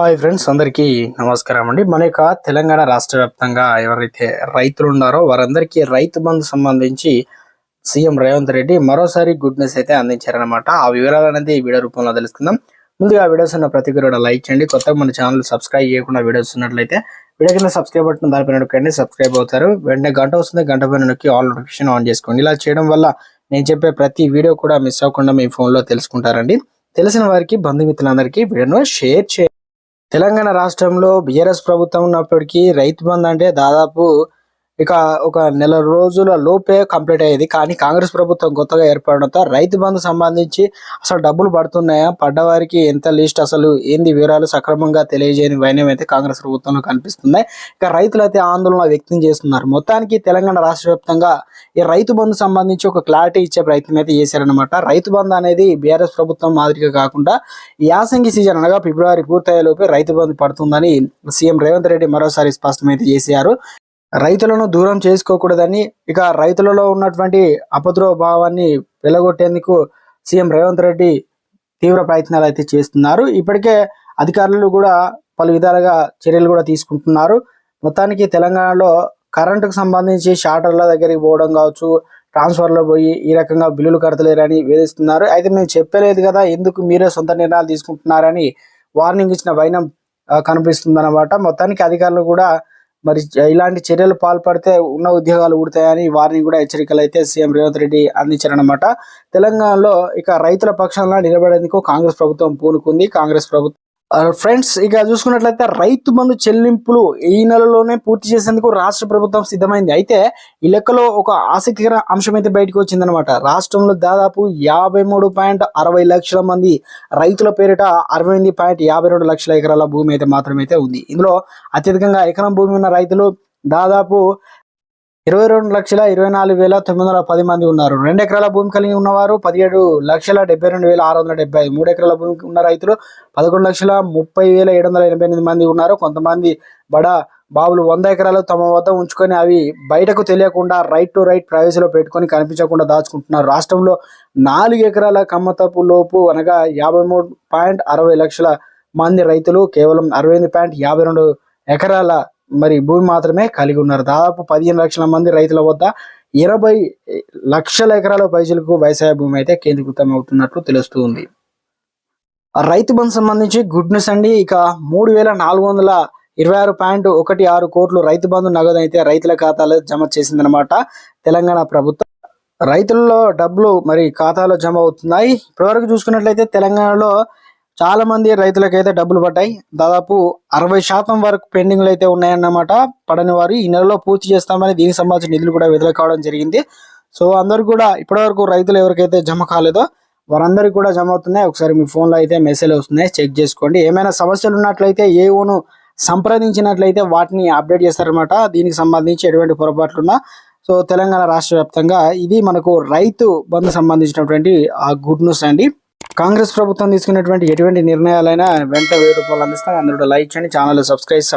Hi friends అందరికీ నమస్కారం అండి. మన యొక్క తెలంగాణ రాష్ట్ర వ్యాప్తంగా ఎవరైతే రైతులు ఉన్నారో వారందరికీ రైతు బంధు సంబంధించి సీఎం రేవంత్ రెడ్డి మరోసారి గుడ్ న్యూస్ అయితే అందించారనమాట ఆ వివరాలు అనేది ఈ వీడియో రూపంలో తెలుసుకుందాం. ముందుగా వీడియోస్ ఉన్న ప్రతి కూడా లైక్ చేయండి. కొత్తగా మన ఛానల్ సబ్స్క్రైబ్ చేయకుండా వీడియోస్ ఉన్నట్లయితే వీడియో కింద సబ్స్క్రైబ్ దాని దానిపైన నొక్కండి సబ్స్క్రైబ్ అవుతారు. వెంటనే గంట వస్తుంది గంట పైన నొక్కి ఆల్ నోటిఫికేషన్ ఆన్ చేసుకోండి. ఇలా చేయడం వల్ల నేను చెప్పే ప్రతి వీడియో కూడా మిస్ అవ్వకుండా మీ ఫోన్లో తెలుసుకుంటారండి. తెలిసిన వారికి బంధుమిత్రులందరికీ వీడియోను షేర్ చేయండి. తెలంగాణ రాష్ట్రంలో బీఆర్ఎస్ ప్రభుత్వం ఉన్నప్పటికీ రైతు బంధు అంటే దాదాపు ఇక ఒక నెల రోజుల లోపే కంప్లీట్ అయ్యేది. కానీ కాంగ్రెస్ ప్రభుత్వం కొత్తగా ఏర్పడడంతో రైతు బంధు సంబంధించి అసలు డబ్బులు పడుతున్నాయా? పడ్డవారికి ఎంత లిస్ట్? అసలు ఏంది వివరాలు సక్రమంగా తెలియజేయని వైనం అయితే కాంగ్రెస్ ప్రభుత్వంలో కనిపిస్తున్నాయి. ఇక రైతులైతే ఆందోళన వ్యక్తం చేస్తున్నారు. మొత్తానికి తెలంగాణ రాష్ట్ర వ్యాప్తంగా ఈ రైతు బంధు సంబంధించి ఒక క్లారిటీ ఇచ్చే ప్రయత్నం అయితే చేశారనమాట రైతు బంధు అనేది బీఆర్ఎస్ ప్రభుత్వం మాదిరిగా కాకుండా ఈ యాసంగి సీజన్ అనగా ఫిబ్రవరి పూర్తయ్యేలోపే రైతు బంధు పడుతుందని సీఎం రేవంత్ రెడ్డి మరోసారి స్పష్టమైతే చేశారు. రైతులను దూరం చేసుకోకూడదని ఇక రైతులలో ఉన్నటువంటి అపద్రవ భావాన్ని వెలగొట్టేందుకు సీఎం రేవంత్ రెడ్డి తీవ్ర ప్రయత్నాలు అయితే చేస్తున్నారు. ఇప్పటికే అధికారులు కూడా పలు విధాలుగా చర్యలు కూడా తీసుకుంటున్నారు. మొత్తానికి తెలంగాణలో కరెంటుకు సంబంధించి షార్టర్ల దగ్గరికి పోవడం కావచ్చు ట్రాన్స్ఫర్లో పోయి ఈ రకంగా బిల్లులు కడతలేరని వేధిస్తున్నారు. అయితే మేము చెప్పలేదు కదా ఎందుకు మీరే సొంత నిర్ణయాలు తీసుకుంటున్నారని వార్నింగ్ ఇచ్చిన వైనం కనిపిస్తుందన్నమాట. మొత్తానికి అధికారులు కూడా మరి ఇలాంటి చర్యలు పాల్పడితే ఉన్న ఉద్యోగాలు ఊడతాయని వారిని కూడా హెచ్చరికలు అయితే సీఎం రేవంత్ రెడ్డి అందించారనమాట తెలంగాణలో ఇక రైతుల పక్షాన నిలబడేందుకు కాంగ్రెస్ ప్రభుత్వం పూనుకుంది. కాంగ్రెస్ ప్రభుత్వం ఫ్రెండ్స్ ఇక చూసుకున్నట్లయితే రైతు బంధు చెల్లింపులు ఈ నెలలోనే పూర్తి చేసేందుకు రాష్ట్ర ప్రభుత్వం సిద్ధమైంది. అయితే ఈ లెక్కలో ఒక ఆసక్తికర అంశం అయితే బయటకు వచ్చిందనమాట రాష్ట్రంలో దాదాపు యాభై మూడు పాయింట్ అరవై లక్షల మంది రైతుల పేరిట అరవై ఎనిమిది పాయింట్ యాభై లక్షల ఎకరాల భూమి అయితే మాత్రమైతే ఉంది. ఇందులో అత్యధికంగా ఎకరం భూమి ఉన్న రైతులు దాదాపు ఇరవై రెండు లక్షల ఇరవై నాలుగు వేల తొమ్మిది వందల పది మంది ఉన్నారు. రెండు ఎకరాల భూమి కలిగి ఉన్నవారు పదిహేడు లక్షల డెబ్బై రెండు వేల ఆరు వందల డెబ్బై ఐదు. మూడు ఎకరాల భూమి ఉన్న రైతులు పదకొండు లక్షల ముప్పై వేల ఏడు వందల ఎనభై ఎనిమిది మంది ఉన్నారు. కొంతమంది బడా బావులు వంద ఎకరాలు తమ వద్ద ఉంచుకొని అవి బయటకు తెలియకుండా రైట్ టు రైట్ ప్రైవసీలో పెట్టుకొని కనిపించకుండా దాచుకుంటున్నారు. రాష్ట్రంలో నాలుగు ఎకరాల కమ్మతపు లోపు అనగా యాభై మూడు పాయింట్ అరవై లక్షల మంది రైతులు కేవలం అరవై ఎనిమిది పాయింట్ యాభై రెండు ఎకరాల మరి భూమి మాత్రమే కలిగి ఉన్నారు. దాదాపు పదిహేను లక్షల మంది రైతుల వద్ద ఇరవై లక్షల ఎకరాల పైసలకు వ్యవసాయ భూమి అయితే కేంద్రీకృతం అవుతున్నట్లు తెలుస్తుంది రైతు బంధు సంబంధించి గుడ్ న్యూస్ అండి. ఇక మూడు వేల నాలుగు వందల ఇరవై ఆరు పాయింట్ ఒకటి ఆరు కోట్లు రైతు బంధు నగదు అయితే రైతుల ఖాతాలో జమ చేసిందనమాట తెలంగాణ ప్రభుత్వం. రైతుల్లో డబ్బులు మరి ఖాతాలో జమ అవుతున్నాయి. ఇప్పటివరకు చూసుకున్నట్లయితే తెలంగాణలో చాలా మంది రైతులకైతే డబ్బులు పడ్డాయి. దాదాపు అరవై శాతం వరకు పెండింగ్లు అయితే ఉన్నాయన్నమాట. పడని వారు ఈ నెలలో పూర్తి చేస్తామని దీనికి సంబంధించిన నిధులు కూడా విడుదల కావడం జరిగింది. సో అందరు కూడా ఇప్పటివరకు రైతులు ఎవరికైతే జమ కాలేదో వారందరికీ కూడా జమ అవుతున్నాయి. ఒకసారి మీ ఫోన్లో అయితే మెసేజ్ వస్తున్నాయి. చెక్ చేసుకోండి. ఏమైనా సమస్యలు ఉన్నట్లయితే ఏ ఓను సంప్రదించినట్లయితే వాటిని అప్డేట్ చేస్తారనమాట దీనికి సంబంధించి ఎటువంటి పొరపాట్లున్నా. సో తెలంగాణ రాష్ట్ర వ్యాప్తంగా ఇది మనకు రైతు బంధు సంబంధించినటువంటి ఆ గుడ్ న్యూస్ అండి. కాంగ్రెస్ ప్రభుత్వం తీసుకున్నటువంటి ఎటువంటి నిర్ణయాలైనా వెంట వెయ్యి రూపాయలు అందిస్తాం. అందరూ లైక్ చేయండి. Channel subscribe